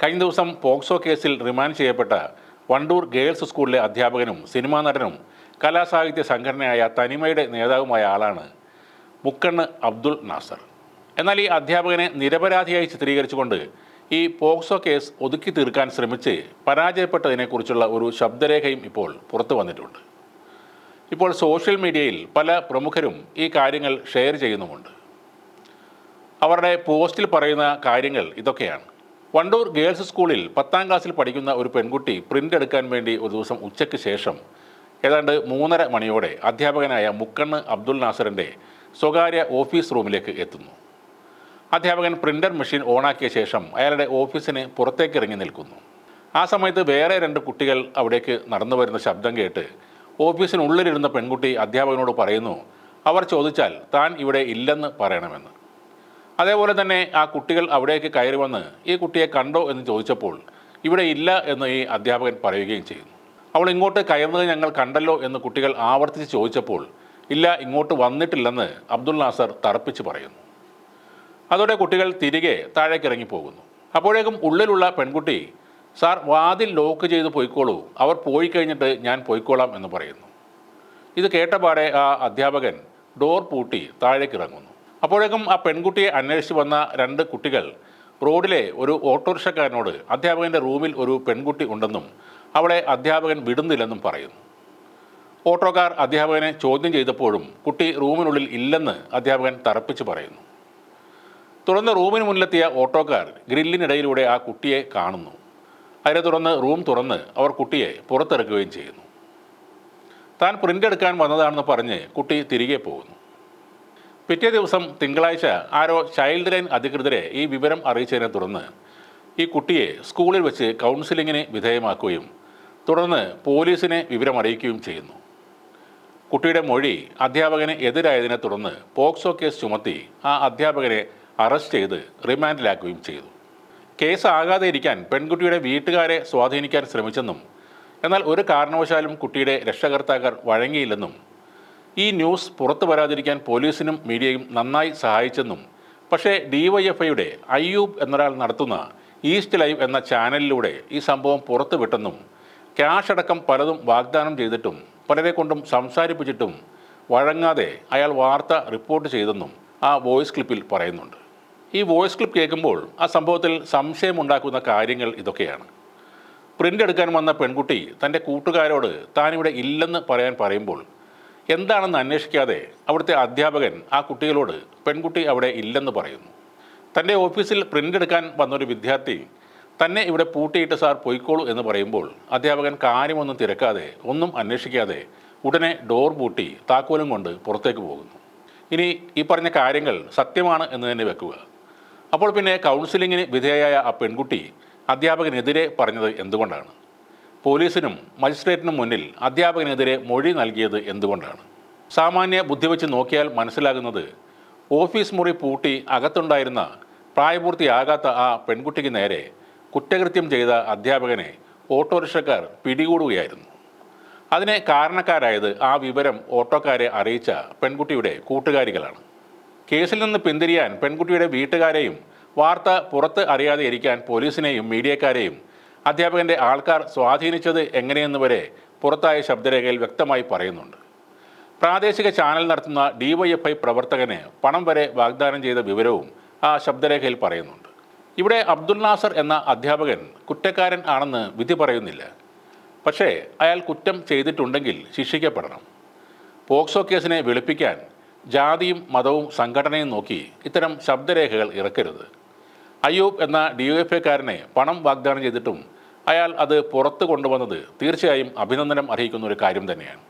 കഴിഞ്ഞ ദിവസം പോക്സോ കേസിൽ റിമാൻഡ് ചെയ്യപ്പെട്ട വണ്ടൂർ ഗേൾസ് സ്കൂളിലെ അധ്യാപകനും സിനിമാ നടനും കലാസാഹിത്യ സംഘടനയായ തനിമയുടെ നേതാവുമായ ആളാണ് മുക്കണ്ണ് അബ്ദുൾ നാസർ. എന്നാൽ ഈ അധ്യാപകനെ നിരപരാധിയായി ചിത്രീകരിച്ചുകൊണ്ട് ഈ പോക്സോ കേസ് ഒതുക്കി തീർക്കാൻ ശ്രമിച്ച് പരാജയപ്പെട്ടതിനെക്കുറിച്ചുള്ള ഒരു ശബ്ദരേഖയും ഇപ്പോൾ പുറത്തു വന്നിട്ടുണ്ട്. ഇപ്പോൾ സോഷ്യൽ മീഡിയയിൽ പല പ്രമുഖരും ഈ കാര്യങ്ങൾ ഷെയർ ചെയ്യുന്നുമുണ്ട്. അവരുടെ പോസ്റ്റിൽ പറയുന്ന കാര്യങ്ങൾ ഇതൊക്കെയാണ്. വണ്ടൂർ ഗേൾസ് സ്കൂളിൽ പത്താം ക്ലാസ്സിൽ പഠിക്കുന്ന ഒരു പെൺകുട്ടി പ്രിന്റ് എടുക്കാൻ വേണ്ടി ഒരു ദിവസം ഉച്ചയ്ക്ക് ശേഷം ഏതാണ്ട് മൂന്നര മണിയോടെ അധ്യാപകനായ മുക്കണ്ണ് അബ്ദുൽ നാസറിന്റെ സ്വകാര്യ ഓഫീസ് റൂമിലേക്ക് എത്തുന്നു. അധ്യാപകൻ പ്രിന്റർ മെഷീൻ ഓണാക്കിയ ശേഷം അയാളുടെ ഓഫീസിന് പുറത്തേക്ക് ഇറങ്ങി നിൽക്കുന്നു. ആ സമയത്ത് വേറെ രണ്ട് കുട്ടികൾ അവിടേക്ക് നടന്നു വരുന്ന ശബ്ദം കേട്ട് ഓഫീസിനുള്ളിലിരുന്ന പെൺകുട്ടി അധ്യാപകനോട് പറയുന്നു അവർ ചോദിച്ചാൽ താൻ ഇവിടെ ഇല്ലെന്ന് പറയണമെന്ന്. അതേപോലെ തന്നെ ആ കുട്ടികൾ അവിടേക്ക് കയറി വന്ന് ഈ കുട്ടിയെ കണ്ടോ എന്ന് ചോദിച്ചപ്പോൾ ഇവിടെ ഇല്ല എന്ന് ഈ അധ്യാപകൻ പറയുകയും ചെയ്യുന്നു. അവൾ ഇങ്ങോട്ട് കയറുന്നത് ഞങ്ങൾ കണ്ടല്ലോ എന്ന് കുട്ടികൾ ആവർത്തിച്ച് ചോദിച്ചപ്പോൾ ഇല്ല ഇങ്ങോട്ട് വന്നിട്ടില്ലെന്ന് അബ്ദുൽ നാസർ തറപ്പിച്ച് പറയുന്നു. അതോടെ കുട്ടികൾ തിരികെ താഴേക്ക് ഇറങ്ങിപ്പോകുന്നു. അപ്പോഴേക്കും ഉള്ളിലുള്ള പെൺകുട്ടി സാർ വാതിൽ ലോക്ക് ചെയ്ത് പോയിക്കോളൂ. അവർ പോയി കഴിഞ്ഞിട്ട് ഞാൻ പോയിക്കോളാം എന്ന് പറയുന്നു. ഇത് കേട്ടപാടെ ആ അധ്യാപകൻ ഡോർ പൂട്ടി താഴേക്ക് ഇറങ്ങുന്നു. അപ്പോഴേക്കും ആ പെൺകുട്ടിയെ അന്വേഷിച്ച് വന്ന രണ്ട് കുട്ടികൾ റോഡിലെ ഒരു ഓട്ടോറിക്ഷക്കാരനോട് അധ്യാപകന്റെ റൂമിൽ ഒരു പെൺകുട്ടി ഉണ്ടെന്നും അവളെ അധ്യാപകൻ വിടുന്നില്ലെന്നും പറയുന്നു. ഓട്ടോക്കാർ അധ്യാപകനെ ചോദ്യം ചെയ്തപ്പോഴും കുട്ടി റൂമിനുള്ളിൽ ഇല്ലെന്ന് അധ്യാപകൻ തറപ്പിച്ച് പറയുന്നു. തുടർന്ന് റൂമിന് മുന്നിലെത്തിയ ഓട്ടോക്കാർ ഗ്രില്ലിനിടയിലൂടെ ആ കുട്ടിയെ കാണുന്നു. അതിനെ തുടർന്ന് റൂം തുറന്ന് അവർ കുട്ടിയെ പുറത്തിറക്കുകയും ചെയ്യുന്നു. താൻ പ്രിന്റ് എടുക്കാൻ വന്നതാണെന്ന് പറഞ്ഞ് കുട്ടി തിരികെ പോകുന്നു. പിറ്റേ ദിവസം തിങ്കളാഴ്ച ആരോ ചൈൽഡ് ലൈൻ അധികൃതരെ ഈ വിവരം അറിയിച്ചതിനെ തുടർന്ന് ഈ കുട്ടിയെ സ്കൂളിൽ വെച്ച് കൗൺസിലിങ്ങിന് വിധേയമാക്കുകയും തുടർന്ന് പോലീസിനെ വിവരം അറിയിക്കുകയും ചെയ്യുന്നു. കുട്ടിയുടെ മൊഴി അധ്യാപകന് എതിരായതിനെ തുടർന്ന് പോക്സോ കേസ് ചുമത്തി ആ അധ്യാപകനെ അറസ്റ്റ് ചെയ്ത് റിമാൻഡിലാക്കുകയും ചെയ്തു. കേസ് ആകാതെ ഇരിക്കാൻ പെൺകുട്ടിയുടെ വീട്ടുകാരെ സ്വാധീനിക്കാൻ ശ്രമിച്ചെന്നും എന്നാൽ ഒരു കാരണവശാലും കുട്ടിയുടെ രക്ഷകർത്താക്കൾ വഴങ്ങിയില്ലെന്നും ഈ ന്യൂസ് പുറത്തു വരാതിരിക്കാൻ പോലീസിനും മീഡിയയും നന്നായി സഹായിച്ചെന്നും പക്ഷേ ഡിവൈഎഫ്ഐയുടെ അയ്യൂബ് എന്നൊരാൾ നടത്തുന്ന ഈസ്റ്റ് ലൈവ് എന്ന ചാനലിലൂടെ ഈ സംഭവം പുറത്തുവിട്ടെന്നും ക്യാഷ് അടക്കം പലതും വാഗ്ദാനം ചെയ്തിട്ടും പലരെ കൊണ്ടും സംസാരിപ്പിച്ചിട്ടും വഴങ്ങാതെ അയാൾ വാർത്ത റിപ്പോർട്ട് ചെയ്തെന്നും ആ വോയിസ് ക്ലിപ്പിൽ പറയുന്നുണ്ട്. ഈ വോയിസ് ക്ലിപ്പ് കേൾക്കുമ്പോൾ ആ സംഭവത്തിൽ സംശയമുണ്ടാക്കുന്ന കാര്യങ്ങൾ ഇതൊക്കെയാണ്. പ്രിന്റ് എടുക്കാൻ വന്ന പെൺകുട്ടി തന്റെ കൂട്ടുകാരോട് താനിവിടെ ഇല്ലെന്ന് പറയാൻ പറയുമ്പോൾ എന്താണെന്ന് അന്വേഷിക്കാതെ അവിടുത്തെ അധ്യാപകൻ ആ കുട്ടികളോട് പെൺകുട്ടി അവിടെ ഇല്ലെന്ന് പറയുന്നു. തന്റെ ഓഫീസിൽ പ്രിന്റ് എടുക്കാൻ വന്നൊരു വിദ്യാർത്ഥി തന്നെ ഇവിടെ പൂട്ടിയിട്ട് സാർ പൊയ്ക്കോളൂ എന്ന് പറയുമ്പോൾ അധ്യാപകൻ കാര്യമൊന്നും തിരക്കാതെ ഒന്നും അന്വേഷിക്കാതെ ഉടനെ ഡോർ പൂട്ടി താക്കോലും കൊണ്ട് പുറത്തേക്ക് പോകുന്നു. ഇനി ഈ പറഞ്ഞ കാര്യങ്ങൾ സത്യമാണ് എന്ന് തന്നെ വെക്കുക. അപ്പോൾ പിന്നെ കൗൺസിലിങ്ങിന് വിധേയയായ ആ പെൺകുട്ടി അധ്യാപകനെതിരെ പറഞ്ഞത് എന്തുകൊണ്ടാണ്? പോലീസിനും മജിസ്ട്രേറ്റിനും മുന്നിൽ അധ്യാപകനെതിരെ മൊഴി നൽകിയത് എന്തുകൊണ്ടാണ്? സാമാന്യ ബുദ്ധി വെച്ച് നോക്കിയാൽ മനസ്സിലാകുന്നത് ഓഫീസ് മുറി പൂട്ടി അകത്തുണ്ടായിരുന്ന പ്രായപൂർത്തിയാകാത്ത ആ പെൺകുട്ടിക്ക് നേരെ കുറ്റകൃത്യം ചെയ്ത അധ്യാപകനെ ഓട്ടോറിക്ഷക്കാർ പിടികൂടുകയായിരുന്നു. അതിനെ കാരണക്കാരായത് ആ വിവരം ഓട്ടോക്കാരെ അറിയിച്ച പെൺകുട്ടിയുടെ കൂട്ടുകാരികളാണ്. കേസിൽ നിന്ന് പിന്തിരിയാൻ പെൺകുട്ടിയുടെ വീട്ടുകാരെയും വാർത്ത പുറത്ത് അറിയാതെ ഇരിക്കാൻ പോലീസിനെയും മീഡിയക്കാരെയും അധ്യാപകന്റെ ആൾക്കാർ സ്വാധീനിച്ചത് എങ്ങനെയെന്ന് വരെ പുറത്തായ ശബ്ദരേഖയിൽ വ്യക്തമായി പറയുന്നുണ്ട്. പ്രാദേശിക ചാനൽ നടത്തുന്ന ഡിവൈഎഫ്ഐ പ്രവർത്തകന് പണം വരെ വാഗ്ദാനം ചെയ്ത വിവരവും ആ ശബ്ദരേഖയിൽ പറയുന്നുണ്ട്. ഇവിടെ അബ്ദുൽ നാസർ എന്ന അധ്യാപകൻ കുറ്റക്കാരൻ ആണെന്ന് വിധി പറയുന്നില്ല. പക്ഷേ അയാൾ കുറ്റം ചെയ്തിട്ടുണ്ടെങ്കിൽ ശിക്ഷിക്കപ്പെടണം. പോക്സോ കേസിനെ വെളുപ്പിക്കാൻ ജാതിയും മതവും സംഘടനയും നോക്കി ഇത്തരം ശബ്ദരേഖകൾ ഇറക്കരുത്. അയ്യൂബ് എന്ന ഡി യു എഫ് എക്കാരനെ പണം വാഗ്ദാനം ചെയ്തിട്ടും അയാൾ അത് പുറത്തു കൊണ്ടുവന്നത് തീർച്ചയായും അഭിനന്ദനം അർഹിക്കുന്ന ഒരു കാര്യം തന്നെയാണ്.